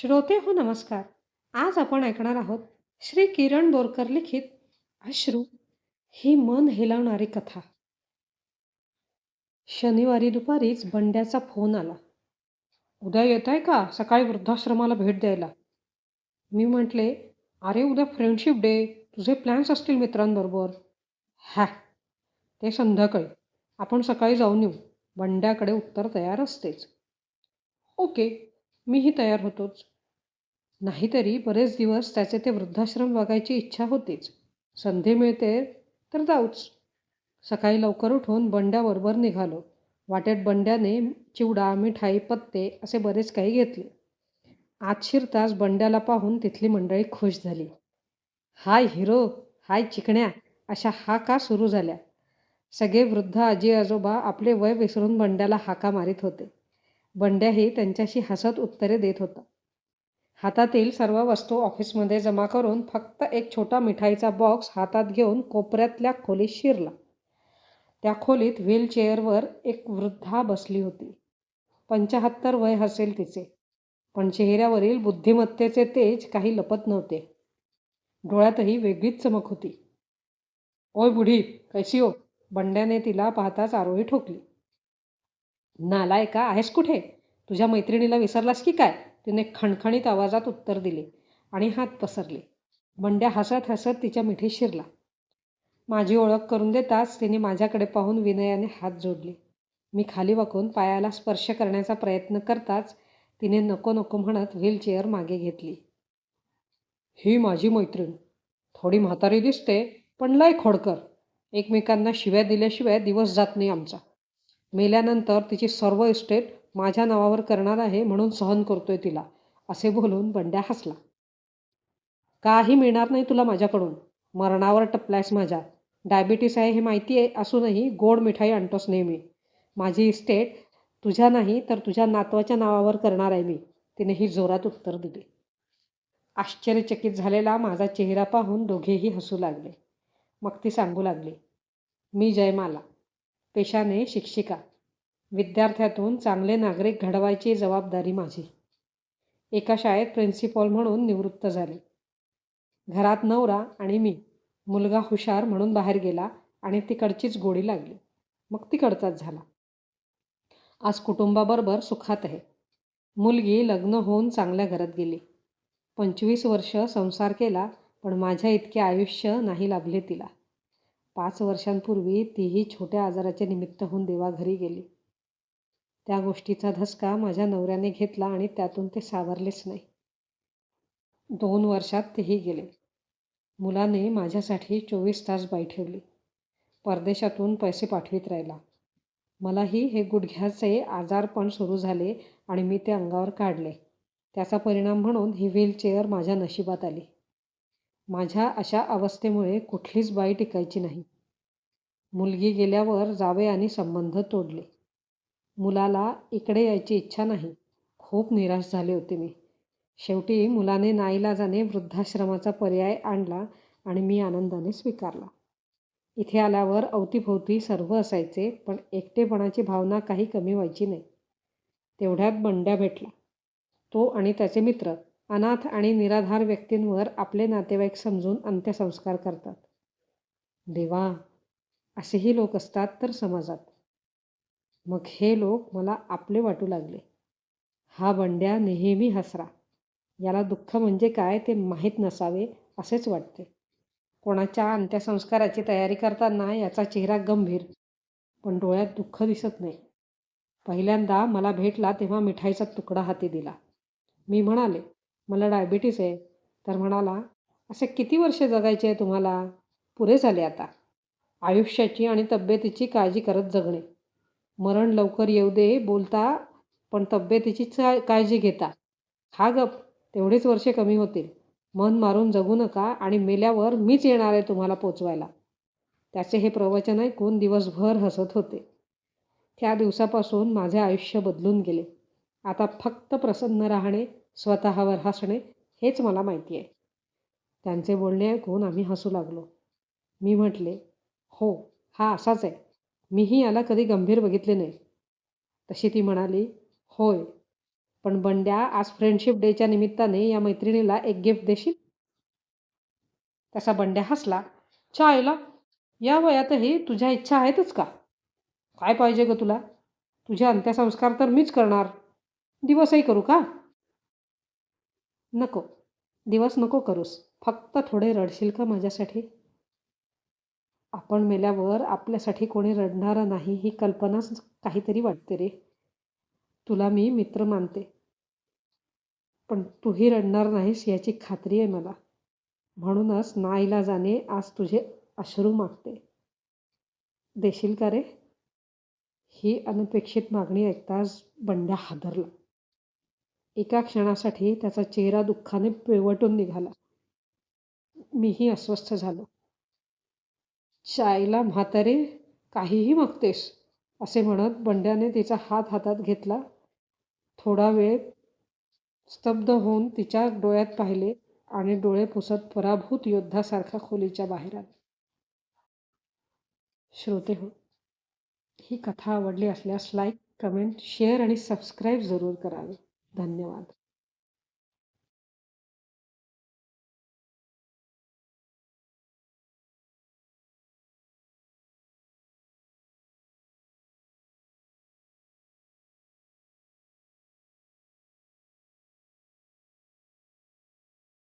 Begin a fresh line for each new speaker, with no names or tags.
श्रोते हो नमस्कार. आज आपण ऐकणार आहोत श्री किरण बोरकर लिखित अश्रू ही मन हेलावणारी कथा. शनिवारी दुपारीच बंड्याचा फोन आला. उद्या येत आहे का? सकाळी वृद्धाश्रमाला भेट द्यायला. मी म्हटले अरे उद्या फ्रेंडशिप डे तुझे प्लॅन्स असतील मित्रांबरोबर. हॅ. ते संध्याकाळी. आपण सकाळी जाऊन येऊ. बंड्याकडे उत्तर तयार असतेच. ओके. मीही तयार होतोच. नाहीतरी बरेच दिवस त्याचे ते वृद्धाश्रम बघायची इच्छा होतीच. संधी मिळते तर जाऊच. सकाळी लवकर उठून बंड्याबरोबर निघालो. वाटेत बंड्याने चिवडा मिठाई पत्ते असे बरेच काही घेतले. आत शिरताच बंड्याला पाहून तिथली मंडळी खुश झाली. हाय हिरो हाय चिकण्या अशा हाका सुरू झाल्या? सगळे वृद्ध आजी आजोबा आपले वय विसरून बंड्याला हाका मारित होते. बंड्याही त्यांच्याशी हसत उत्तरे देत होता. हातातील सर्व वस्तू ऑफिसमध्ये जमा करून फक्त एक छोटा मिठाईचा बॉक्स हातात घेऊन कोपऱ्यातल्या खोलीत शिरला. त्या खोलीत व्हीलचेअरवर एक वृद्धा बसली होती. पंचाहत्तर वय हसेल तिचे पण चेहऱ्यावरील बुद्धिमत्तेचे तेज काही लपत नव्हते. डोळ्यातही वेगळीच चमक होती. ओय बुढी कशी हो? बंड्याने तिला पाहताच आरोही ठोकली. नालायका आहेस कुठे? तुझ्या मैत्रिणीला विसरलास की काय? तिने खणखणीत आवाजात उत्तर दिले आणि हात पसरले. बंड्या हसत हसत तिच्या मिठी शिरला. माझी ओळख करून देताच तिने माझ्याकडे पाहून विनयाने हात जोडले. मी खाली वाकून पायाला स्पर्श करण्याचा प्रयत्न करताच तिने नको नको म्हणत व्हीलचेअर मागे घेतली. ही माझी मैत्रीण. थोडी म्हातारी दिसते पण लय खोडकर. एकमेकांना शिव्या दिल्याशिवाय दिवस जात नाही आमचा. मेल्यानंतर तिची सर्व इस्टेट माझ्या नावावर करणार आहे म्हणून सहन करतोय तिला असे बोलून बंड्या हसला. काही मिळणार नाही तुला माझ्याकडून मरणावर टपलायस माझ्या. डायबिटीस आहे हे माहिती आहे असूनही गोड मिठाई आणतोस नेहमी. माझी इस्टेट तुझ्या नाही तर तुझ्या नातवाच्या नावावर करणार आहे मी तिनेही जोरात उत्तर दिले. आश्चर्यचकित झालेला माझा चेहरा पाहून दोघेही हसू लागले. मग ती सांगू लागली मी जयमाला. पेशाने शिक्षिका. विद्यार्थ्यातून चांगले नागरिक घडवायची जबाबदारी माझी. एका शाळेत प्रिन्सिपॉल म्हणून निवृत्त झाले. घरात नवरा आणि मी. मुलगा हुशार म्हणून बाहेर गेला आणि तिकडचीच गोडी लागली. मग तिकडचाच झाला. आज कुटुंबाबरोबर सुखात आहे. मुलगी लग्न होऊन चांगल्या घरात गेली. पंचवीस वर्ष संसार केला पण माझ्या इतके आयुष्य नाही लाभले तिला. पाच वर्षांपूर्वी तीही छोट्या आजाराच्या निमित्त देवाघरी गेली. त्या गोष्टीचा धसका माझ्या नवऱ्याने घेतला आणि त्यातून ते सावरलेच नाही. दोन वर्षात तेही गेले. मुलाने माझ्यासाठी चोवीस तास बाई ठेवली. परदेशातून पैसे पाठवित राहिला. मलाही हे गुडघ्याचे आजारपण सुरू झाले आणि मी ते अंगावर काढले. त्याचा परिणाम म्हणून ही व्हीलचेअर माझ्या नशिबात आली. माझ्या अशा अवस्थेमुळे कुठलीच बाई टिकायची नाही. मुलगी गेल्यावर जावे आणि संबंध तोडले. मुलाला इकडे यायची इच्छा नाही. खूप निराश झाले होते मी. शेवटी मुलाने नाईलाजाने वृद्धाश्रमाचा पर्याय आणला आणि मी आनंदाने स्वीकारला. इथे आल्यावर अवतीभोवती सर्व असायचे पण एकटेपणाची भावना काही कमी व्हायची नाही. तेवढ्यात बंड्या भेटला. तो आणि त्याचे मित्र अनाथ आणि निराधार व्यक्तींवर आपले नातेवाईक समजून अंत्यसंस्कार करतात. देवा असेही लोक असतात तर समाजात. मग हे लोक मला आपले वाटू लागले. हा बंड्या नेहमी हसरा. याला दुःख म्हणजे काय ते माहीत नसावे असेच वाटते. कोणाच्या अंत्यसंस्काराची तयारी करताना याचा चेहरा गंभीर पण डोळ्यात दुःख दिसत नाही. पहिल्यांदा मला भेटला तेव्हा मिठाईचा तुकडा हाती दिला. मी म्हणाले मला डायबिटीस आहे. तर म्हणाला असे किती वर्षे जगायचे आहे तुम्हाला? पुरे झाले आता. आयुष्याची आणि तब्येतीची काळजी करत जगणे. मरण लवकर येऊ दे बोलता पण तब्येतीची काळजी घेता. हा गप तेवढीच वर्षे कमी होतील. मन मारून जगू नका आणि मेल्यावर मीच येणार आहे तुम्हाला पोचवायला. त्याचे हे प्रवचन ऐकून दिवसभर हसत होते. त्या दिवसापासून माझे आयुष्य बदलून गेले. आता फक्त प्रसन्न राहणे स्वतःवर हसणे हेच मला माहिती आहे. त्यांचे बोलणे ऐकून आम्ही हसू लागलो. मी म्हटले हो हा असाच आहे. मीही याला कधी गंभीर बघितले नाही. तशी ती म्हणाली होय पण बंड्या आज फ्रेंडशिप डेच्या निमित्ताने या मैत्रिणीला एक गिफ्ट देशील? तसा बंड्या हसला चायला या वयातही तुझ्या इच्छा आहेतच का? काय पाहिजे ग तुला? तुझे अंत्यसंस्कार तर मीच करणार. दिवसही करू का? नको. दिवस नको करूस. फक्त थोडे रडशील का माझ्यासाठी? आपण मेल्यावर आपल्यासाठी कोणी रडणारं नाही ही कल्पनाच काहीतरी वाटते रे. तुला मी मित्र मानते. पण तूही रडणार नाहीस याची खात्री आहे मला. म्हणूनच नाईला जाणे आज तुझे अश्रू मागते. देशील का रे? ही अनपेक्षित मागणी ऐकताच बंड्या हादरला. एका क्षणासाठी त्याचा चेहरा दुःखाने पिळवटून निघाला. मीही अस्वस्थ झालो. चायला म्हातारे काहीही मागतेस असे म्हणत बंड्याने तिचा हात हातात घेतला. थोडा वेळ स्तब्ध होऊन तिच्या डोळ्यात पाहिले आणि डोळे पुसत पराभूत योद्धासारखा खोलीच्या बाहेर आला. श्रोते हो ही कथा आवडली असल्यास लाईक कमेंट शेअर आणि सबस्क्राईब जरूर करावे. धन्यवाद.